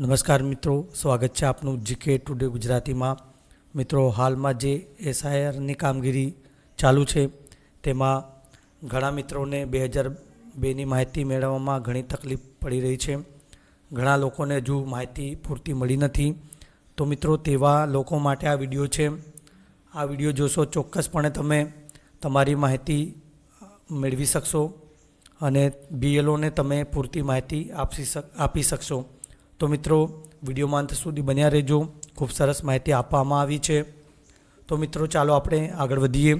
નમસ્કાર મિત્રો, સ્વાગત છે આપનું જીકે ટુડે ગુજરાતીમાં. મિત્રો, હાલમાં જે એસઆઈઆરની કામગીરી ચાલુ છે, તેમાં ઘણા મિત્રોને બે હજાર બેની માહિતી મેળવવામાં ઘણી તકલીફ પડી રહી છે. ઘણા લોકોને હજુ માહિતી પૂરતી મળી નથી. તો મિત્રો, તેવા લોકો માટે આ વીડિયો છે. આ વીડિયો જોશો, ચોક્કસપણે તમે તમારી માહિતી મેળવી શકશો અને બીએલઓને તમે પૂરતી માહિતી આપી શક, આપી શકશો. તો મિત્રો વિડીયોમાં અંત સુધી બન્યા રહેજો. ખૂબ સરસ માહિતી આપવામાં આવી છે. તો મિત્રો, ચાલો આપણે આગળ વધીએ.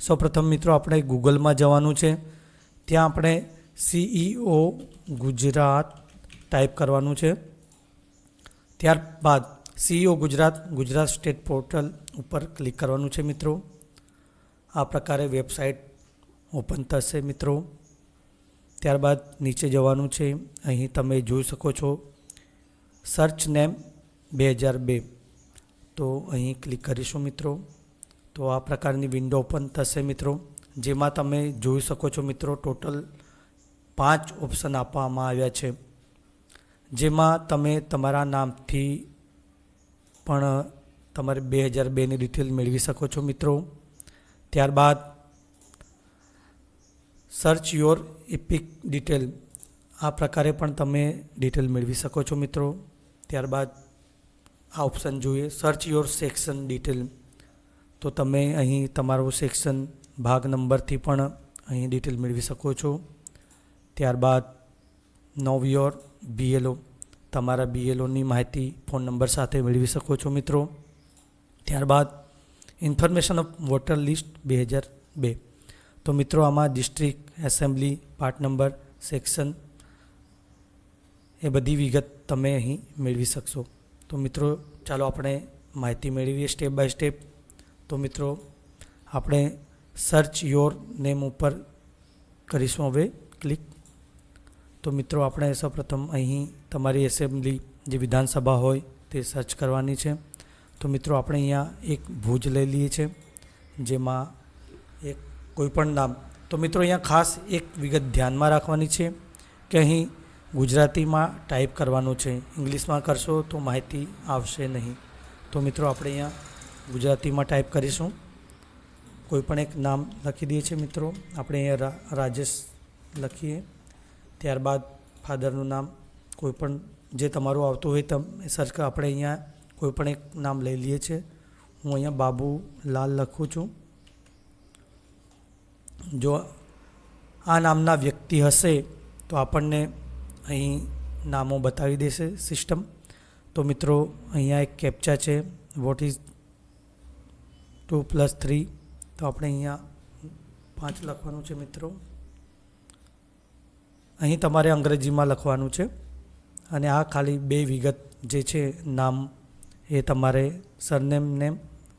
સૌપ્રથમ મિત્રો, આપણે ગૂગલમાં જવાનું છે. ત્યાં આપણે સીઈઓ ગુજરાત ટાઈપ કરવાનું છે. ત્યારબાદ CEO Gujarat Gujarat state portal ઉપર ક્લિક કરવાનું છે મિત્રો. આ પ્રકારે વેબસાઇટ ઓપન થશે મિત્રો. ત્યારબાદ નીચે જવાનું છે. અહીં તમે જોઈ શકો છો સર્ચ નેમ બે હજાર બે. તો અહીં ક્લિક કરીશું મિત્રો. તો આ પ્રકારની વિન્ડો ઓપન થશે મિત્રો. જેમાં તમે જોઈ શકો છો મિત્રો ટોટલ પાંચ ઓપ્શન આપવામાં આવ્યા છે. જેમાં તમે તમારા નામથી પણ તમારે બે હજાર બેની ડિટેલ મેળવી શકો છો મિત્રો. ત્યારબાદ સર્ચ યોર ઇપિક ડિટેલ આ પ્રકારે પણ તમે ડિટેલ મેળવી શકો છો મિત્રો. ત્યારબાદ આ ઓપ્શન જોઈએ. સર્ચ યોર સેક્શન ડિટેલ તો તમે અહીં તમારો સેક્શન ભાગ નંબરથી પણ અહીં ડિટેલ મેળવી શકો છો. ત્યારબાદ નવ યોર બીએલઓ તમારા બીએલઓની માહિતી ફોન નંબર સાથે મેળવી શકો છો મિત્રો. ત્યારબાદ ઇન્ફોર્મેશન ઓફ વોટર લિસ્ટ બે હજાર બે. તો મિત્રો આમાં district assembly part number section એ બધી વિગત તમે અહીં મેળવી શકશો. તો મિત્રો, ચાલો આપણે માહિતી મેળવીએ સ્ટેપ બાય સ્ટેપ તો મિત્રો, આપણે સર્ચ યોર નેમ ઉપર કરીશું હવે ક્લિક તો મિત્રો, આપણે સૌપ્રથમ અહીં તમારી એસેમ્બલી જે વિધાનસભા હોય તે સર્ચ કરવાની છે. તો મિત્રો, આપણે અહીંયા એક ભુજ લઈ લઈએ છીએ, જેમાં એક કોઈપણ નામ. તો મિત્રો, અહીંયા ખાસ એક વિગત ધ્યાનમાં રાખવાની છે કે અહીં ગુજરાતીમાં ટાઈપ કરવાનું છે, ઇંગ્લિશમાં કરશો તો માહિતી આવશે નહીં. તો મિત્રો આપણે અહીંયા ગુજરાતીમાં ટાઈપ કરીશું. કોઈ પણ એક નામ લખી દઈએ છીએ મિત્રો. આપણે અહીંયા રાજેશ લખીએ. ત્યારબાદ ફાધરનું નામ, કોઈ પણ જે તમારું આવતું હોય તમે સર્ચ આપણે અહીંયા કોઈ પણ એક નામ લઈ લઈએ છીએ. હું અહીંયા બાબુ લાલ લખું છું. જો આ નામના વ્યક્તિ હશે તો આપણને અહીં નામો બતાવી દેશે સિસ્ટમ તો મિત્રો, અહીંયા એક કેપ્ચા છે. What is two plus three તો આપણે અહીંયા પાંચ લખવાનું છે મિત્રો. અહીં તમારે અંગ્રેજીમાં લખવાનું છે. અને આ ખાલી બે વિગત જે છે, નામ, એ તમારે સરનેમ નેમ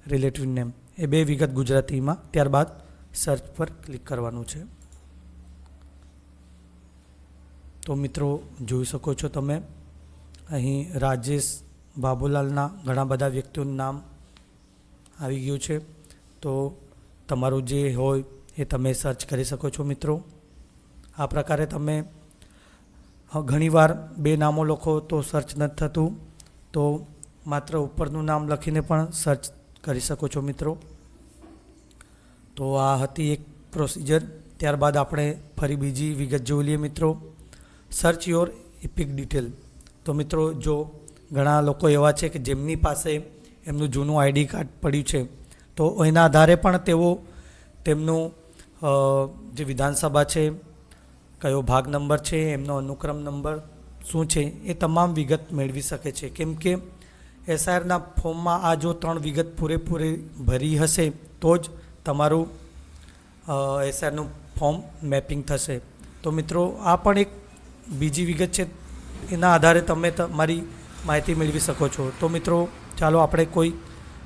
રિલેટિવ નેમ. એ બે વિગત ગુજરાતીમાં. ત્યારબાદ સર્ચ પર ક્લિક કરવાનું છે. તો મિત્રો જોઈ શકો છો તમે. અહીં રાજેશ બાબુલાલના ઘણા બધા વ્યક્તિઓનું નામ આવી ગયું છે. તો તમારું જે હોય એ તમે સર્ચ કરી શકો છો મિત્રો. આ પ્રકારે તમે ઘણીવાર બે નામો લખો તો સર્ચ નથી થતું. તો માત્ર ઉપરનું નામ લખીને પણ સર્ચ કરી શકો છો મિત્રો. તો આ હતી એક પ્રોસિજર ત્યારબાદ આપણે ફરી બીજી વિગત જોઈ લઈએ મિત્રો. સર્ચ યોર ઇપિક ડિટેલ તો મિત્રો, જો ઘણા લોકો એવા છે કે જેમની પાસે એમનું જૂનું આઈડી કાર્ડ પડ્યું છે, તો એના આધારે પણ તેઓ તેમનું જે વિધાનસભા છે, કયો ભાગ નંબર છે, એમનો અનુક્રમ નંબર શું છે, એ તમામ વિગત મેળવી શકે છે. કેમ કે એસઆઈઆરના ફોર્મમાં આ જો ત્રણ વિગત પૂરેપૂરી ભરી હશે, તો જ તમારું એસઆઈઆરનું ફોર્મ મેપિંગ થશે. તો મિત્રો, આ પણ એક બીજી વિગત છે, એના આધારે તમે તમારી માહિતી મેળવી શકો છો. તો મિત્રો, ચાલો આપણે કોઈ,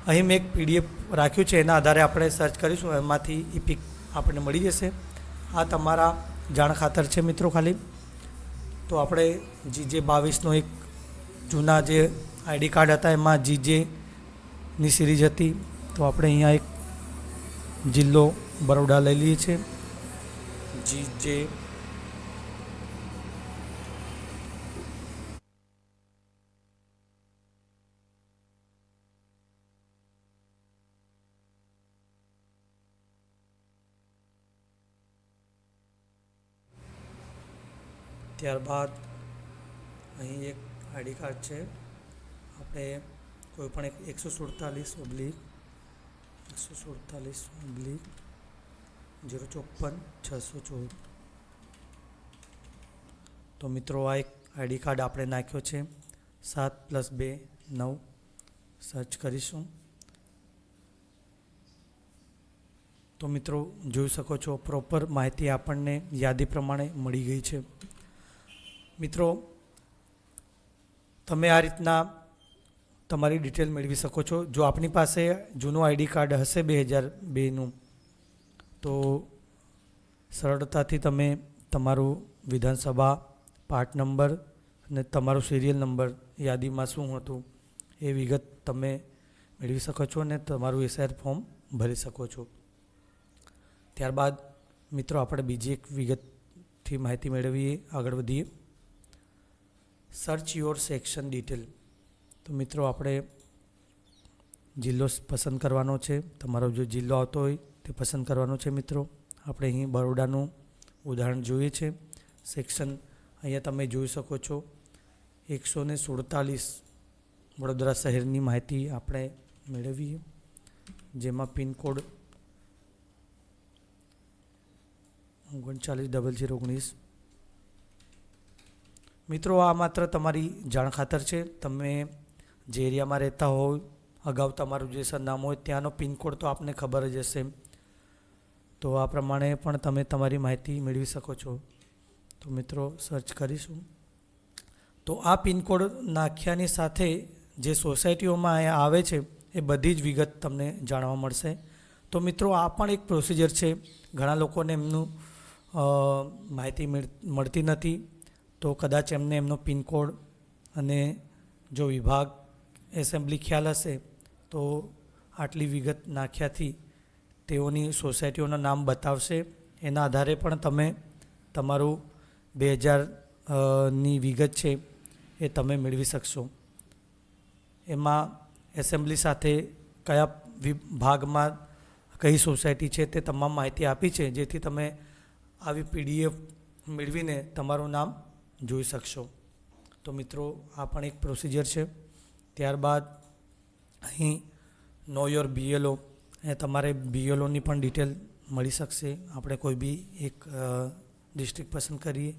અહીં મેં એક પીડીએફ રાખ્યું છે, એના આધારે આપણે સર્ચ કરીશું, એમાંથી એ પિક આપણને મળી જશે. આ તમારા જાણ ખાતર છે મિત્રો ખાલી. તો આપણે જીજે બાવીસનો એક જૂના જે આઈડી કાર્ડ હતા, એમાં જીજેની સિરીઝ હતી. તો આપણે અહીંયા એક જિલ્લો બરોડા લઈ લઈએ છીએ. જીજે ત્યારબાદ અહીં એક આઈડી કાર્ડ છે. આપણે કોઈ પણ એક એકસો સુડતાલીસ ઓબ્લિક, એકસો સુડતાલીસ ઓબ્લિક જીરો ચોપન, છસો ચૌદ તો મિત્રો, આ એક આઈડી કાર્ડ આપણે નાખ્યો છે. સાત પ્લસ બે, નવ. સર્ચ કરીશું. તો મિત્રો, જોઈ શકો છો, પ્રોપર માહિતી આપણને યાદી પ્રમાણે મળી ગઈ છે. મિત્રો, તમે આ રીતના તમારી ડિટેલ મેળવી શકો છો. જો આપની પાસે જૂનું આઈડી કાર્ડ હશે બે હજાર બેનું, તો સરળતાથી તમે તમારું વિધાનસભા પાર્ટ નંબર અને તમારો સિરિયલ નંબર યાદીમાં શું હતું એ વિગત તમે મેળવી શકો છો અને તમારું એસઆર ફોર્મ ભરી શકો છો. ત્યારબાદ મિત્રો, આપણે બીજી એક વિગતથી માહિતી મેળવીએ. આગળ વધીએ. સર્ચ યોર સેક્શન ડિટેલ તો મિત્રો, આપણે જિલ્લો પસંદ કરવાનો છે. તમારો જો જિલ્લો આવતો હોય, તે પસંદ કરવાનો છે મિત્રો. આપણે અહીં બરોડાનું ઉદાહરણ જોઈએ છે. સેક્શન અહીંયા તમે જોઈ શકો છો. એકસો ને સુડતાલીસ વડોદરા શહેરની માહિતી આપણે મેળવીએ. જેમાં પિનકોડ ઓગણચાલીસ, ડબલ જીરો, ઓગણીસ મિત્રો, આ માત્ર તમારી જાણ ખાતર છે. તમે જે એરિયામાં રહેતા હોય, અગાઉ તમારું જે સરનામું હોય, ત્યાંનો પિનકોડ તો આપને ખબર જ હશે. તો આ પ્રમાણે પણ તમે તમારી માહિતી મેળવી શકો છો. તો મિત્રો સર્ચ કરીશું. તો આ પિનકોડ નાખ્યાની સાથે જે સોસાયટીઓમાં અહીંયા આવે છે, એ બધી જ વિગત તમને જાણવા મળશે. તો મિત્રો, આ પણ એક પ્રોસિજર છે. ઘણા લોકોને એમનું માહિતી મેળ- મળતી નથી. તો કદાચ એમને એમનો પિનકોડ અને જો વિભાગ એસેમ્બલી ખ્યાલ હશે, તો આટલી વિગત નાખ્યાથી તેઓની સોસાયટીઓના નામ બતાવશે. એના આધારે પણ તમે તમારું બે હજારની વિગત છે એ તમે મેળવી શકશો. એમાં એસેમ્બલી સાથે કયા વિભાગમાં કઈ સોસાયટી છે તે તમામ માહિતી આપી છે, જેથી તમે આવી પીડીએફ મેળવીને તમારું નામ જોઈ શકશો. તો મિત્રો, આ પણ એક પ્રોસિજર છે. ત્યારબાદ અહીં નો યોર બીએલઓ એ તમારે બીએલઓની પણ ડિટેલ મળી શકશે. આપણે કોઈ બી એક ડિસ્ટ્રિક્ટ પસંદ કરીએ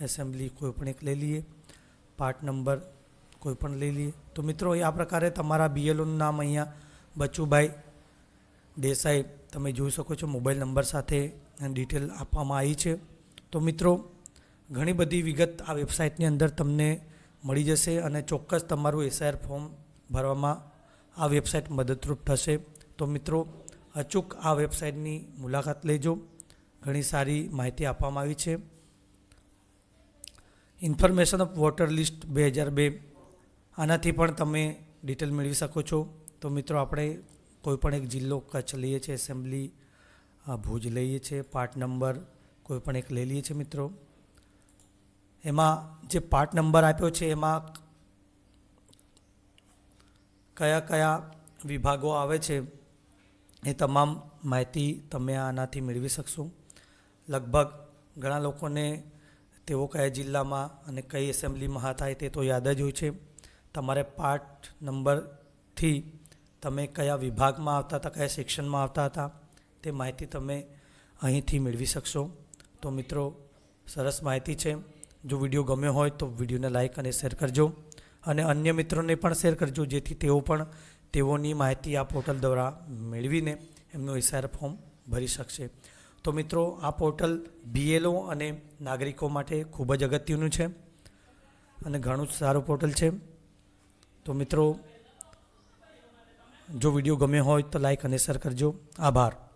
એસેમ્બલી કોઈ પણ એક લઈ લઈએ પાર્ટ નંબર કોઈ પણ લઈ લઈએ. તો મિત્રો આ પ્રકારે તમારા બીએલઓનું નામ અહીંયા બચુભાઈ દેસાઈ, તમે જોઈ શકો છો, મોબાઈલ નંબર સાથે ડિટેલ આપવામાં આવી છે. તો મિત્રો ઘણી બધી વિગત આ વેબસાઇટની અંદર તમને મળી જશે અને ચોક્કસ તમારું એસઆઈઆર ફોર્મ ભરવામાં આ વેબસાઇટ મદદરૂપ થશે. તો મિત્રો, અચૂક આ વેબસાઇટની મુલાકાત લેજો. ઘણી સારી માહિતી આપવામાં આવી છે. ઇન્ફોર્મેશન ઓફ વોટર લિસ્ટ બે હજાર બે. આનાથી પણ તમે ડિટેલ મેળવી શકો છો. તો મિત્રો, આપણે કોઈ પણ એક જિલ્લો, કચ્છ લઈએ છીએ એસેમ્બલી ભુજ લઈએ છીએ પાર્ટ નંબર કોઈપણ એક લઈ લઈએ છીએ મિત્રો. એમાં જે પાર્ટ નંબર આપ્યો છે, એમાં કયા કયા વિભાગો આવે છે, એ તમામ માહિતી તમે આનાથી મેળવી શકશો. લગભગ ઘણા લોકોને તેઓ કયા જિલ્લામાં અને કઈ એસેમ્બલીમાં હતા તે તો યાદ જ હોય છે. તમારે પાર્ટ નંબરથી તમે કયા વિભાગમાં આવતા હતા, કયા સેક્શનમાં આવતા હતા, તે માહિતી તમે અહીંથી મેળવી શકશો. તો મિત્રો, સરસ માહિતી છે. જો વીડિયો ગમ્યો હોય તો વિડીયોને લાઇક અને શેર કરજો. અને અન્ય મિત્રોને પણ શેર કરજો, જેથી તેઓ પણ તેઓની માહિતી આ પોર્ટલ દ્વારા મેળવીને એમનું એસઆર ફોર્મ ભરી શકશે. તો મિત્રો, આ પોર્ટલ બીએલઓ અને નાગરિકો માટે ખૂબ જ અગત્યનું છે અને ઘણું જ સારું પોર્ટલ છે. તો મિત્રો, જો વીડિયો ગમ્યો હોય તો લાઈક અને શેર કરજો. આભાર.